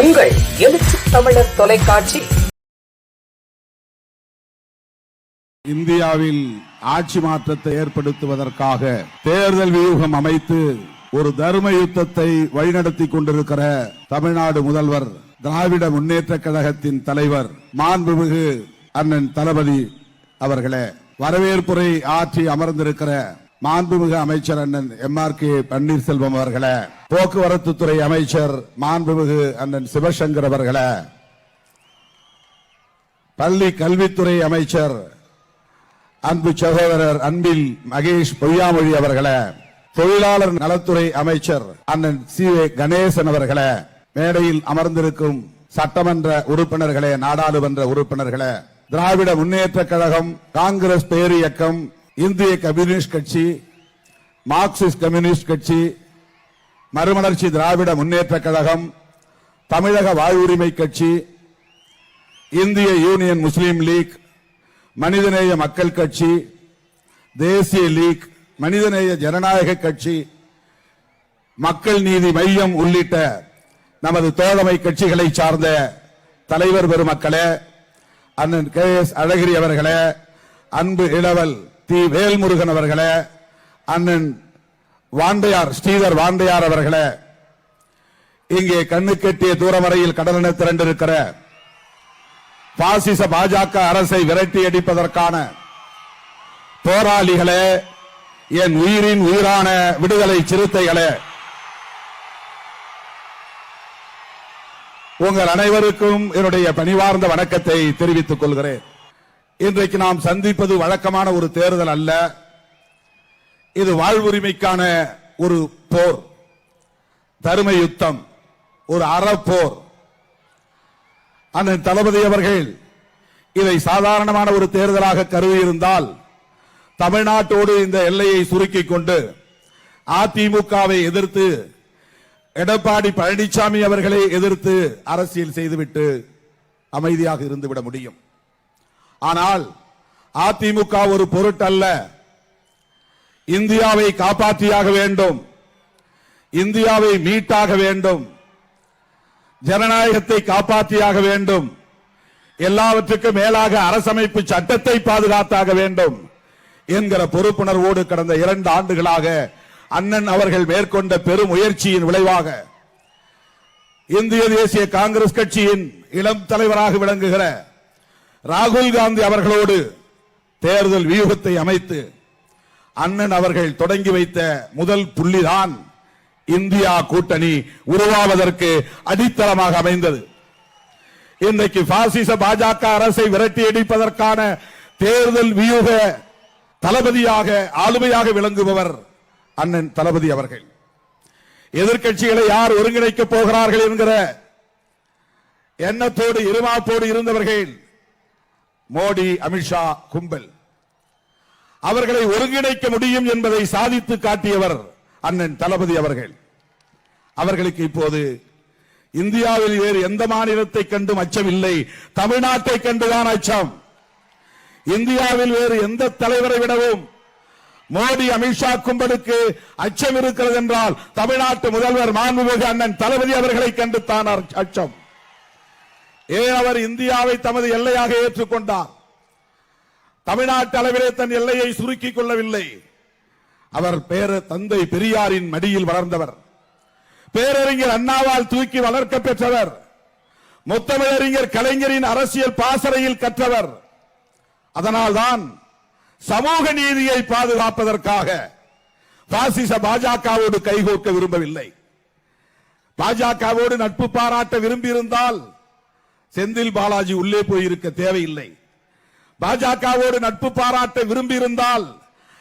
உங்கள் எழுச்சி தமிழர் தொலைக்காட்சி. இந்தியாவில் ஆட்சி மாற்றத்தை ஏற்படுத்துவதற்காக தேர்தல் வியூகம் அமைத்து ஒரு தர்ம யுத்தத்தை வழிநடத்தி கொண்டிருக்கிற தமிழ்நாடு முதல்வர் திராவிட முன்னேற்ற கழகத்தின் தலைவர் மாண்புமிகு அண்ணன் தளபதி அவர்களே வரவேற்புரை ஆற்றி அமர்ந்திருக்கிற மாண்புமிகு அமைச்சர் அண்ணன் எம் ஆர் கே பன்னீர்செல்வம் அவர்களை போக்குவரத்து துறை அமைச்சர் மாண்புமிகு அண்ணன் சிவசங்கர் அவர்களை பள்ளி கல்வித்துறை அமைச்சர் அன்பு சகோதரர் அன்பில் மகேஷ் பொய்யாமொழி அவர்களை தொழிலாளர் நலத்துறை அமைச்சர் அண்ணன் சி ஏ கணேசன் அவர்களை மேடையில் அமர்ந்திருக்கும் சட்டமன்ற உறுப்பினர்களே நாடாளுமன்ற உறுப்பினர்களே திராவிட முன்னேற்ற கழகம் காங்கிரஸ் பேரியக்கம் இந்திய கம்யூனிஸ்ட் கட்சி மார்க்சிஸ்ட் கம்யூனிஸ்ட் கட்சி மறுமலர்ச்சி திராவிட முன்னேற்ற கழகம் தமிழக வாழ்வுரிமை கட்சி இந்திய யூனியன் முஸ்லீம் லீக் மனிதநேய மக்கள் கட்சி தேசிய லீக் மனிதநேய ஜனநாயக கட்சி மக்கள் நீதி மையம் உள்ளிட்ட நமது தோழமை கட்சிகளை சார்ந்த தலைவர் பெருமக்களே அண்ணன் கே எஸ் அழகிரி அவர்களே அன்பு இளவல் தி வேல்முருகன் அவர்களே அண்ணன் வாண்டையார் ஸ்ரீதர் வாண்டையார் அவர்களே இங்கே கண்ணு கட்டிய தூரம் வரையில் கடலென திரண்டிருக்கிற பாசிச பாஜக அரசை விரட்டி அடிப்பதற்கான போராளிகளே என் உயிரின் உயிரான விடுதலை சிறுத்தைகளே உங்கள் அனைவருக்கும் என்னுடைய பணிவார்ந்த வணக்கத்தை தெரிவித்துக் கொள்கிறேன். இன்றைக்கு நாம் சந்திப்பது வழக்கமான ஒரு தேர்தல் அல்ல. இது வாழ்வுரிமைக்கான ஒரு போர். தரும யுத்தம். ஒரு அறப்போர். அண்ணன் தளபதி அவர்கள் இதை சாதாரணமான ஒரு தேர்தலாக கருதியிருந்தால் தமிழ்நாட்டோடு இந்த எல்லையை சுருக்கிக் கொண்டு அதிமுகவை எதிர்த்து எடப்பாடி பழனிசாமி அவர்களை எதிர்த்து அரசியல் செய்துவிட்டு அமைதியாக இருந்துவிட முடியும். ஆனால் அதிமுக ஒரு பொருட்டல்ல. இந்தியாவை காப்பாற்றியாக வேண்டும். இந்தியாவை மீட்டாக வேண்டும். ஜனநாயகத்தை காப்பாற்றியாக வேண்டும். எல்லாவற்றுக்கும் மேலாக அரசமைப்பு சட்டத்தை பாதுகாத்தாக வேண்டும் என்கிற பொறுப்புணர்வோடு கடந்த இரண்டு ஆண்டுகளாக அண்ணன் அவர்கள் மேற்கொண்ட பெரும் முயற்சியின் விளைவாக இந்திய தேசிய காங்கிரஸ் கட்சியின் இளம் தலைவராக விளங்குகிற ராகுல் காந்தி அவர்களோடு தேர்தல் வியூகத்தை அமைத்து அண்ணன் அவர்கள் தொடங்கி வைத்த முதல் புள்ளிதான் இந்தியா கூட்டணி உருவாவதற்கு அடித்தளமாக அமைந்தது. இன்றைக்கு பாசிச பாஜக அரசை விரட்டி அடிப்பதற்கான தேர்தல் வியூக தளபதியாக ஆளுமையாக விளங்குபவர் அண்ணன் தளபதி அவர்கள். எதிர்க்கட்சிகளை யார் ஒருங்கிணைக்கப் போகிறார்கள் என்கிற எண்ணத்தோடு இருமாப்போடு இருந்தவர்கள் மோடி அமித்ஷா கும்பல். அவர்களை ஒருங்கிணைக்க முடியும் என்பதை சாதித்து காட்டியவர் அண்ணன் தளபதி அவர்கள். அவர்களுக்கு இப்போது இந்தியாவில் வேறு எந்த மாநிலத்தை கண்டும் அச்சம் இல்லை தமிழ்நாட்டை கண்டுதான் அச்சம். இந்தியாவில் வேறு எந்த தலைவரை விடவும் மோடி அமித்ஷா கும்பலுக்கு அச்சம் இருக்கிறது என்றால் தமிழ்நாட்டு முதல்வர் மாண்புமிகு அண்ணன் தளபதி அவர்களை கண்டு தான் அச்சம். ஏன் அவர் இந்தியாவை தமது எல்லையாக ஏற்றுக்கொண்டார்? தமிழ்நாட்டு அளவிலே தன் எல்லையை சுருக்கிக் கொள்ளவில்லை. அவர் பேர தந்தை பெரியாரின் மடியில் வளர்ந்தவர். பேரறிஞர் அண்ணாவால் தூக்கி வளர்க்க பெற்றவர். முத்தமிழறிஞர் கலைஞரின் அரசியல் பாசறையில் கற்றவர். அதனால்தான் சமூக நீதியை பாதுகாப்பதற்காக பாசிச பாஜகவோடு கைகோர்க்க விரும்பவில்லை. பாஜகவோடு நட்பு பாராட்ட விரும்பியிருந்தால் செந்தில் பாலாஜி உள்ளே போயிருக்க தேவையில்லை. பாஜகவோடு நட்பு பாராட்ட விரும்பியிருந்தால்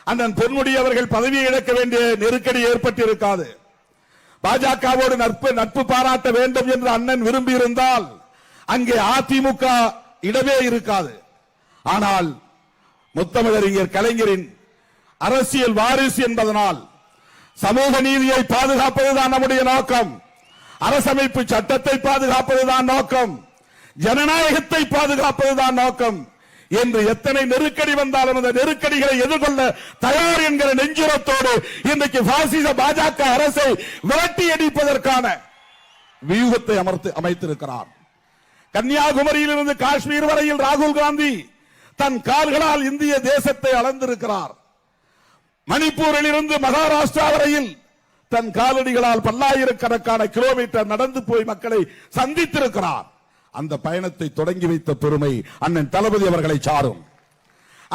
அண்ணன் பொன்முடி அவர்கள் பதவியை இழக்க வேண்டிய நெருக்கடி ஏற்பட்டிருக்காது. பாஜகவோடு நட்பு நட்பு பாராட்ட வேண்டும் என்று அண்ணன் விரும்பியிருந்தால் அங்கே அதிமுக இடமே இருக்காது. ஆனால் முத்தமிழறிஞர் கலைஞரின் அரசியல் வாரிசு என்பதனால் சமூக நீதியை பாதுகாப்பதுதான் நம்முடைய நோக்கம். அரசமைப்பு சட்டத்தை பாதுகாப்பதுதான் நோக்கம். ஜனநாயகத்தை பாதுகாப்பதுதான் நோக்கம். என்று எத்தனை நெருக்கடி வந்தாலும் அந்த நெருக்கடிகளை எதிர்கொள்ள தயார் என்கிற நெஞ்சுரத்தோடு இன்றைக்கு பாசிச பாஜக அரசை விரட்டி அடிப்பதற்கான வியூகத்தை அமர்த்து அமைத்திருக்கிறார். கன்னியாகுமரியிலிருந்து காஷ்மீர் வரையில் ராகுல் காந்தி தன் கால்களால் இந்திய தேசத்தை அளந்திருக்கிறார். மணிப்பூரில் இருந்து மகாராஷ்டிரா வரையில் தன் காலடிகளால் பல்லாயிரக்கணக்கான கிலோமீட்டர் நடந்து போய் மக்களை சந்தித்திருக்கிறார். அந்த பயணத்தை தொடங்கி வைத்த பெருமை அண்ணன் தளபதி அவர்களை சாரும்.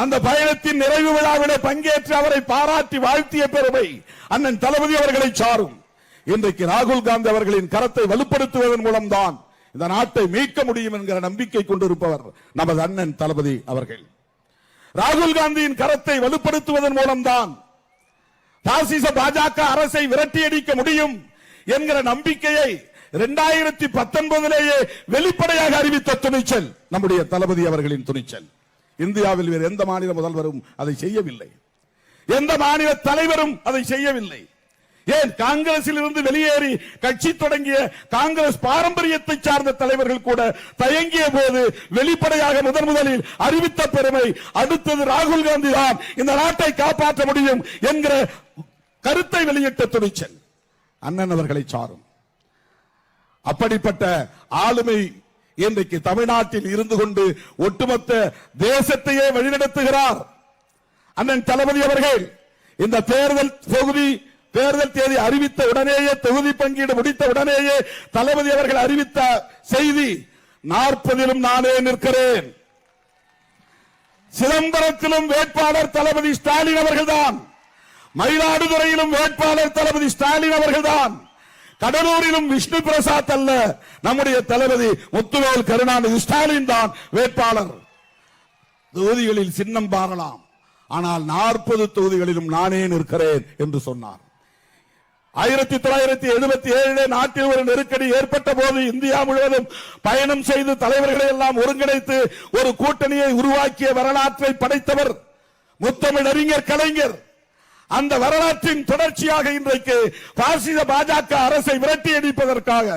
அந்த பயணத்தின் நிறைவு விழாவிலே பங்கேற்று அவரை பாராட்டி வாழ்த்திய பெருமை அண்ணன் தளபதி அவர்களை சாரும். இன்றைக்கு ராகுல் காந்தி அவர்களின் கரத்தை வலுப்படுத்துவதன் மூலம்தான் இந்த நாட்டை மீட்க முடியும் என்கிற நம்பிக்கை கொண்டிருப்பவர் நமது அண்ணன் தளபதி அவர்கள். ராகுல் காந்தியின் கரத்தை வலுப்படுத்துவதன் மூலம்தான் பாசிச பாஜக அரசை விரட்டியடிக்க முடியும் என்கிற நம்பிக்கையை இரண்டாயிரத்தி பத்தொன்பதிலேயே வெளிப்படையாக அறிவித்த துணிச்சல். நம்முடைய தளபதி அவர்களின் துணிச்சல். இந்தியாவில் வேறு எந்த மாநில முதல்வரும் அதை செய்யவில்லை. எந்த மாநில தலைவரும் அதை செய்யவில்லை. ஏன்? காங்கிரசில் இருந்து வெளியேறி கட்சி தொடங்கிய காங்கிரஸ் பாரம்பரியத்தை சார்ந்த தலைவர்கள் கூட தயங்கிய போது வெளிப்படையாக முதன் முதலில் அறிவித்த பெருமை அடுத்தது ராகுல் காந்தி தான் இந்த நாட்டை காப்பாற்ற முடியும் என்கிற கருத்தை வெளியிட்ட துணிச்சல். அண்ணன் அவர்களை சாரும். அப்படிப்பட்ட ஆளுமை இன்றைக்கு தமிழ்நாட்டில் இருந்து கொண்டு ஒட்டுமொத்த தேசத்தையே வழிநடத்துகிறார். அண்ணன் தளபதி அவர்கள் இந்த தேர்தல் தொகுதி தேர்தல் தேதி அறிவித்த உடனேயே தொகுதி பங்கீடு முடித்த உடனேயே தளபதி அவர்கள் அறிவித்த செய்தி நாற்பதிலும் நானே நிற்கிறேன். சிதம்பரத்திலும் வேட்பாளர் தளபதி ஸ்டாலின் அவர்கள்தான். மயிலாடுதுறையிலும் வேட்பாளர் தளபதி ஸ்டாலின் அவர்கள்தான். கடலூரிலும் விஷ்ணு பிரசாத் அல்ல. நம்முடைய தளபதி முத்துவேல் கருணாநிதி ஸ்டாலின் தான் வேட்பாளர். தொகுதிகளில் சின்னம் பாரலாம். ஆனால் நாற்பது தொகுதிகளிலும் நானே நிற்கிறேன் என்று சொன்னார். ஆயிரத்தி தொள்ளாயிரத்தி எழுபத்தி ஏழிலே நாட்டில் ஒரு நெருக்கடி ஏற்பட்ட போது இந்தியா முழுவதும் பயணம் செய்து தலைவர்களை எல்லாம் ஒருங்கிணைத்து ஒரு கூட்டணியை உருவாக்கிய வரலாற்றை படைத்தவர் முத்தமிழ் அறிஞர் கலைஞர். அந்த வரலாற்றின் தொடர்ச்சியாக இன்றைக்கு பாரசீக பாஜக அரசை விரட்டி அடிப்பதற்காக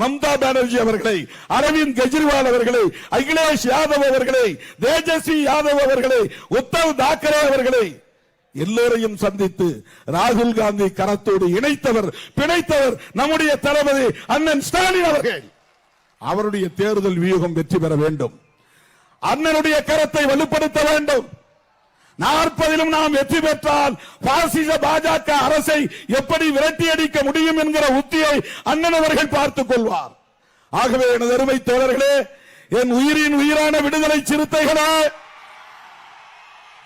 மம்தா பானர்ஜி அவர்களை அரவிந்த் கெஜ்ரிவால் அவர்களை அகிலேஷ் யாதவ் அவர்களை தேஜஸ்வி யாதவ் அவர்களை உத்தவ் தாக்கரே அவர்களை எல்லோரையும் சந்தித்து ராகுல் காந்தி கரத்தோடு இணைத்தவர் பிணைத்தவர் நம்முடைய தளபதி அண்ணன் ஸ்டாலின் அவர்கள். அவருடைய தேர்தல் வியூகம் வெற்றி பெற வேண்டும். அண்ணனுடைய கரத்தை வலுப்படுத்த வேண்டும். நாற்பதிலும் நாம் வெற்றி பெற்றால் பாசிச பாஜக அரசை எப்படி விரட்டி அடிக்க முடியும் என்கிற உத்தியை அண்ணன் அவர்கள் பார்த்துக் கொள்வார். ஆகவே எனது அருமை தோழர்களே என் உயிரின் உயிரான விடுதலை சிறுத்தைகளே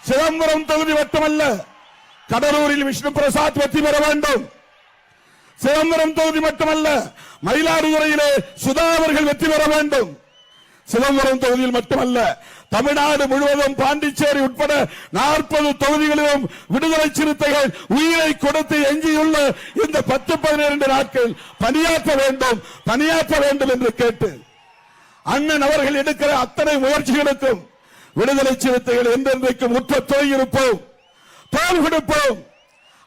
சிதம்பரம் தொகுதி மட்டுமல்ல கடலூரில் விஷ்ணு பிரசாத் வெற்றி பெற வேண்டும். சிதம்பரம் தொகுதி மட்டுமல்ல மயிலாடுதுறையிலே சுதா அவர்கள் வெற்றி பெற வேண்டும். சிதம்பரம் தொகுதியில் மட்டுமல்ல தமிழ்நாடு முழுவதும் பாண்டிச்சேரி உட்பட நாற்பது தொகுதிகளிலும் விடுதலை சிறுத்தைகள் உயிரை கொடுத்து எஞ்சியுள்ள இந்த பத்து பதினிரண்டு நாட்கள் பணியாற்ற வேண்டும் பணியாற்ற வேண்டும் என்று கேட்டு அண்ணன் அவர்கள் எடுக்கிற அத்தனை முயற்சிகளுக்கும் விடுதலை சிறுத்தைகள் என்றென்றைக்கும் உற்ற துணை இருப்போம் தோல் கொடுப்போம்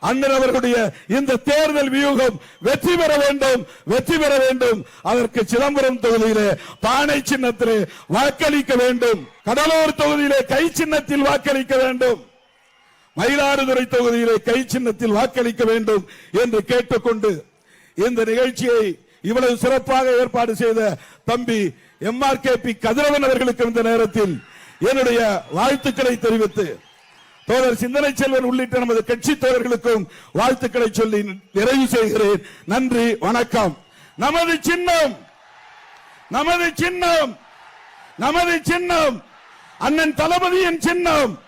அண்ணன் அவர்களுடைய இந்த தேர்தல் வியூகம் வெற்றி பெற வேண்டும் வெற்றி பெற வேண்டும். அதற்கு சிதம்பரம் தொகுதியிலே பானை சின்னத்திலே வாக்களிக்க வேண்டும். கடலூர் தொகுதியிலே கை சின்னத்தில் வாக்களிக்க வேண்டும். மயிலாடுதுறை தொகுதியிலே கை சின்னத்தில் வாக்களிக்க வேண்டும் என்று கேட்டுக்கொண்டு இந்த நிகழ்ச்சியை இவ்வளவு சிறப்பாக ஏற்பாடு செய்த தம்பி M R K P Kathiravan அவர்களுக்கு இந்த நேரத்தில் என்னுடைய வாழ்த்துக்களை தெரிவித்து தோழர் சிந்தனை செல்வன் உள்ளிட்ட நமது கட்சி தோழர்களுக்கும் வாழ்த்துக்களை சொல்லி நிறைவு செய்கிறேன். நன்றி வணக்கம். நமது சின்னம் நமது சின்னம் நமது சின்னம். அண்ணன் தளபதியின் சின்னம்.